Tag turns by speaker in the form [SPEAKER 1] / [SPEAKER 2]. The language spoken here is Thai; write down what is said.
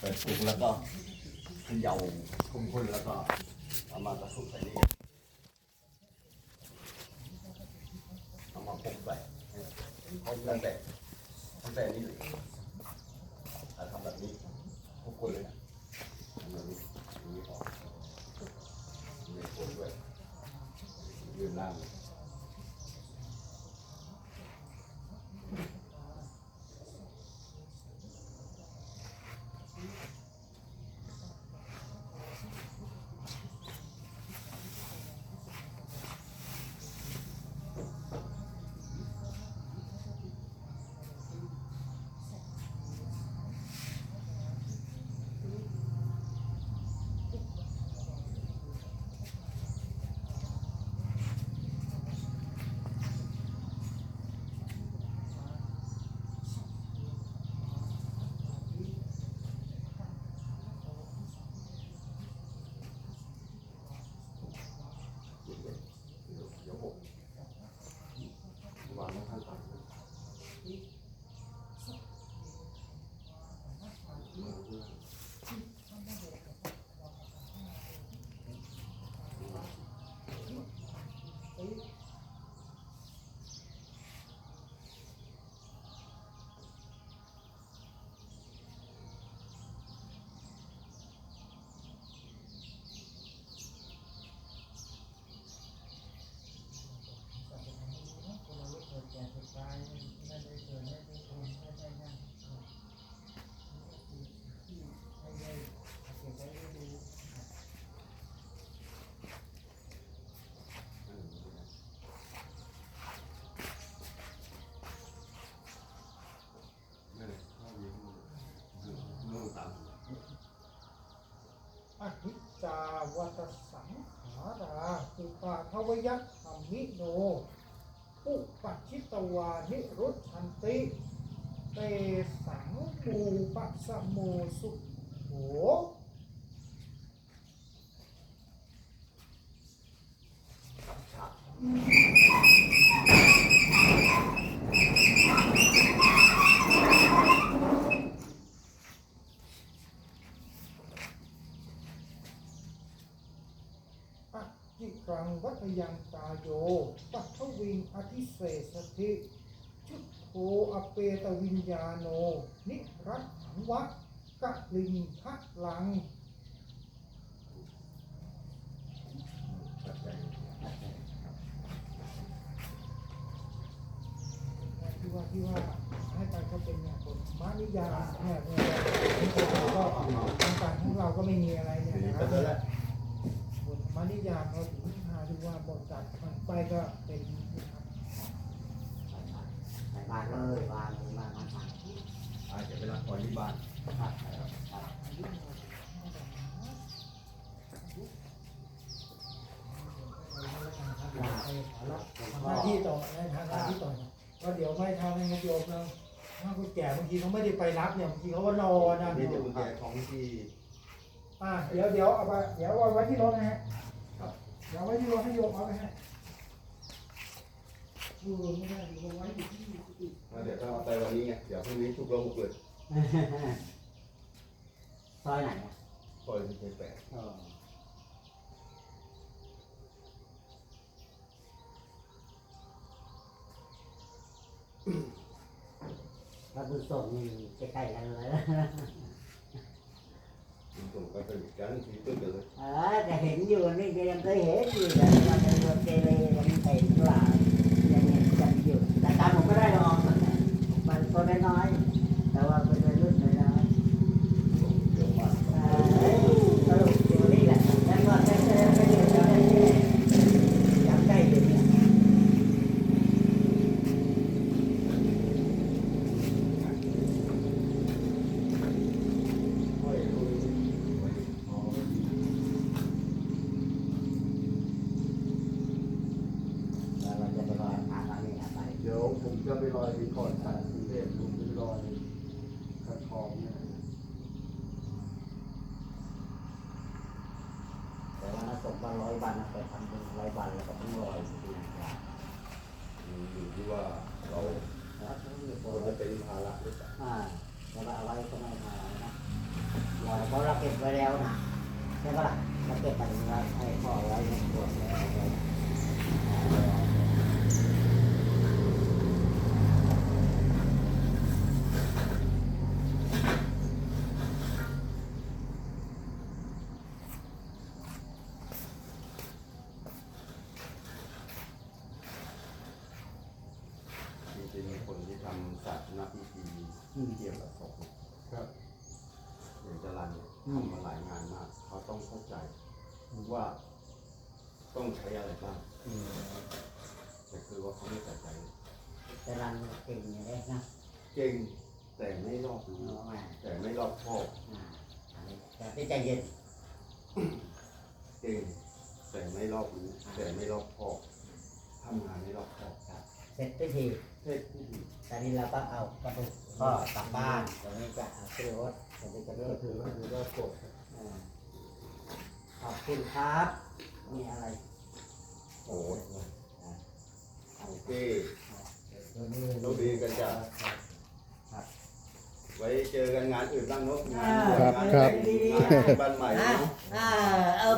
[SPEAKER 1] เปิดถุงแล้วก็เขย่าคุ้นๆแล้วก็เอามากระสุนใส่นี่เอามาพกใส่พกตั้งแต่ตั้งแต่นี้เลยถ้าทำแบบนี้ทุกคนเลยนะทำแบบนี้อย่างนี้พอไม่คนด้วยยืนล่างเาวัต
[SPEAKER 2] สังขาราสุปาทวยะธรรมิโน อุปัชิตวานิรุชันติ เตสังปูปัสสโมสุโหอะจิรังวัตยังตาโยปัทวิงอธิเสสติชุดโธอเปตวิญญาโน นิรัตถังวะกะลิงทะลังที่ว่าที่ว่าให้ไปเขาเป็นเนี่ยบทมานิยาเนี่ยเนี่ยก็ทางการของเราก็ไม่มีอะไรเนี่ย
[SPEAKER 1] นะก็จะได้
[SPEAKER 2] บ มานิยามเราถึงหาดูว่าบทจัดมันไปก็เป็นนะครับ
[SPEAKER 3] ใส่บานเลยวางเลยวางมาสั่ง
[SPEAKER 1] อาจจะไปรับพรที่บ้าน
[SPEAKER 3] ครับครับ
[SPEAKER 2] ทำหน้าที่ต่อในทางหน้าที่ต่อก็เดี๋ยวไม่ทำให้งั้นโยมนะถ้าคนแก่บางทีเขาไม่ได้ไปรับเนี่ยบางทีเขาก็รอนะ
[SPEAKER 1] นี่จะกุญแจของที่
[SPEAKER 2] อ่าเดี๋ยวเดี๋ยวเอาไปเดี๋ยวเอาไว้ที่รถนะฮะ เดี๋ยวเอาไว้ที่รถให้โยมเอาไปฮะดูไม่ได้ดูเอาไว้อยู่ที่ที่
[SPEAKER 1] เดี๋ยวถ้าเอาไปวันนี้ไงเดี๋ยวพรุ่งนี้ชุกเราหุกเลย
[SPEAKER 3] ซอยไหนอะ
[SPEAKER 1] ปล่อยที่เจ็ดแปด
[SPEAKER 3] เออแล้วบุญส่งนี่ใกล้ๆกันเลย
[SPEAKER 1] ส่งไปเป็นกันที่ตึ้งเดียวเลย
[SPEAKER 3] เออแต่เห็นอยู่นี่ก็ยังเคยเห็นอยู่แต่ว่าเป็นรถเกเรยังเห็นว่ายังเห็นกันอยู่แต่ตามผมไม่ได้หรอกมันตัวน้อยๆแต่ว่าเป็นวัยรุ่นน้อย
[SPEAKER 1] ส่งเยอะมาก
[SPEAKER 3] ๆเออสรุปอยู่นี่แหละแล้วก็แค่ๆไม่เดียวจะได้จำได้อยู่เนี่ย
[SPEAKER 1] ค่อยรู้ไว้พอ
[SPEAKER 3] แล้วเราจะไปรอหาทางนี้หาไป
[SPEAKER 4] เดี๋ยวผมจะไป ลอยก่อนจากกรุงเทพผมจะไปลอยกระทองเนี่ย
[SPEAKER 3] แต่ว่านักสงฆ์วันร้อยวันนะไปทำเป็นร้อยวันแล้วก็ต้องรอยปีนะครับ
[SPEAKER 1] อยู่ที่ว่าเรา
[SPEAKER 3] แล้วก็มีค
[SPEAKER 1] เรา
[SPEAKER 3] น
[SPEAKER 1] จะเป็นภาระหรือเปล่า
[SPEAKER 3] อ่าแต่ว่าเอาไว้ก็ไม่มานะ
[SPEAKER 1] เเพ
[SPEAKER 3] ราะเราเก็บไว้แล้วนะใช่ปะล่ะเราเก็บไปแล้วให้พ่อไว้ในขวดแล้ว
[SPEAKER 1] จริงๆคนที่ทำศาสนาพิธีเกี่ยวกับศพเนี่ย
[SPEAKER 4] ครับ
[SPEAKER 1] อย่างจรันเนี่ย ทำมาหลายงานมากเขาต้องเข้าใจว่าต้องใช้อะไรบ้าง
[SPEAKER 3] อืม
[SPEAKER 1] แต่คือว่าเขาไม่ใส่ใจ
[SPEAKER 3] แต่รันเก่งอย่างนี้นะ
[SPEAKER 1] เก่งแต่ไม่รอบรู้
[SPEAKER 3] น้องอะ
[SPEAKER 1] แต่ไม่รอบคอบ
[SPEAKER 3] อ่าอันนี้แต่ที่ใจเย็น
[SPEAKER 1] เก่งแต่ไม่รอบรู้แต่ไม่รอบคอบทำงานไม่รอบคอบ
[SPEAKER 3] ครับ เสร็จพิธี
[SPEAKER 1] เทศที่ดี
[SPEAKER 3] ตอนนี้เราก็เอากระดูกพ่อกลับบ้านตรงนี้จะเอาขึ้นรถตรงนี้จะ
[SPEAKER 4] ก็
[SPEAKER 3] เลิก
[SPEAKER 4] ถือว่าถือว่าจบ
[SPEAKER 3] อ่าขอบคุณครับมีอะไร
[SPEAKER 1] โอ้ย
[SPEAKER 3] อ่า
[SPEAKER 1] โอเค
[SPEAKER 3] ตัวนี้
[SPEAKER 1] โชคดีกันจ้ะ
[SPEAKER 3] ครับ
[SPEAKER 1] ไว้เจอกันงานอื่นบ้างเนอะงาน
[SPEAKER 3] ครับ
[SPEAKER 1] งาน
[SPEAKER 5] ครับ
[SPEAKER 1] แต่งงานบ้านใหม่
[SPEAKER 3] อ่า
[SPEAKER 1] เนาะ
[SPEAKER 3] อ่าเอา